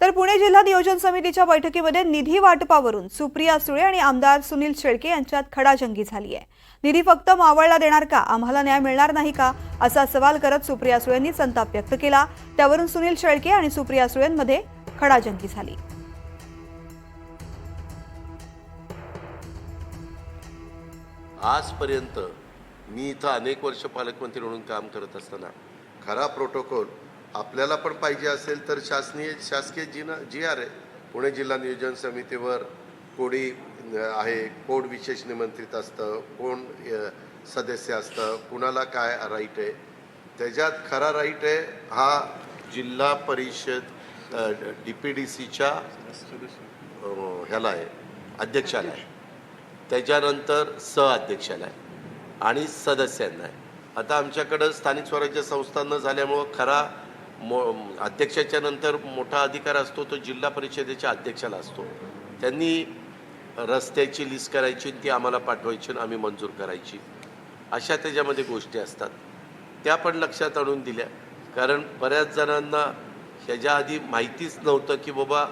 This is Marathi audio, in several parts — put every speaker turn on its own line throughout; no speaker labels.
तर पुणे जिल्हा नियोजन समितीच्या बैठकीमध्ये निधी वाटपावरून सुप्रिया सुळे आणि आमदार सुनील शेळके यांच्यात खडाजंगी झाली आहे. निधी फक्त मावळला देणार का? आम्हाला न्याय मिळणार नाही का? असा सवाल करत सुप्रिया सुळेंनी संताप व्यक्त केला. त्यावरून सुनील शेळके आणि सुप्रिया सुळेंमध्ये खडाजंगी झाली.
आजपर्यंत मी इथं अनेक वर्ष पालकमंत्री म्हणून काम करत असताना खरा प्रोटोकॉल आपल्याला पण पाहिजे असेल तर शासनीय शासकीय जी ना जी आर आहे पुणे जिल्हा नियोजन समितीवर कोणी आहे कोण विशेष निमंत्रित असतं कोण सदस्य असतं कुणाला काय राईट आहे त्याच्यात खरा राईट आहे हा जिल्हा परिषद डी पी डी सीच्या ह्याला आहे अध्यक्षाला आहे. त्याच्यानंतर सहअध्यक्षाला आहे आणि सदस्यांना आहे. आता आमच्याकडं स्थानिक स्वराज्य संस्थांना झाल्यामुळं खरा मो अध्यक्षाच्या नंतर मोठा अधिकार असतो तो जिल्हा परिषदेच्या अध्यक्षाला असतो. त्यांनी रस्त्याची लिस्ट करायची ती आम्हाला पाठवायची आम्ही मंजूर करायची. अशा त्याच्यामध्ये गोष्टी असतात. त्या पण लक्षात आणून दिल्या. कारण बऱ्याच जणांना ह्याच्या आधी माहितीच नव्हतं की बाबा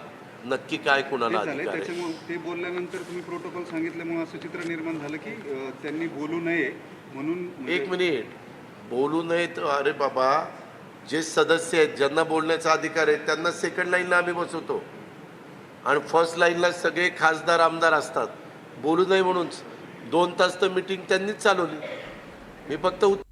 नक्की काय कुणाला अधिकार आहे.
ते बोलल्यानंतर तुम्ही प्रोटोकॉल सांगितल्यामुळे असं चित्र निर्माण झालं की त्यांनी बोलू नये म्हणून म्हणजे-
एक मिनिट बोलू नयेत. अरे बाबा जे सदस्य आहेत ज्यांना बोलण्याचा अधिकार आहे त्यांना सेकंड लाईनला आम्ही बसवतो. आणि फर्स्ट लाईनला सगळे खासदार आमदार असतात. बोलू नये म्हणून दोन तास तर मिटिंग त्यांनीच चालवली. मी फक्त उत-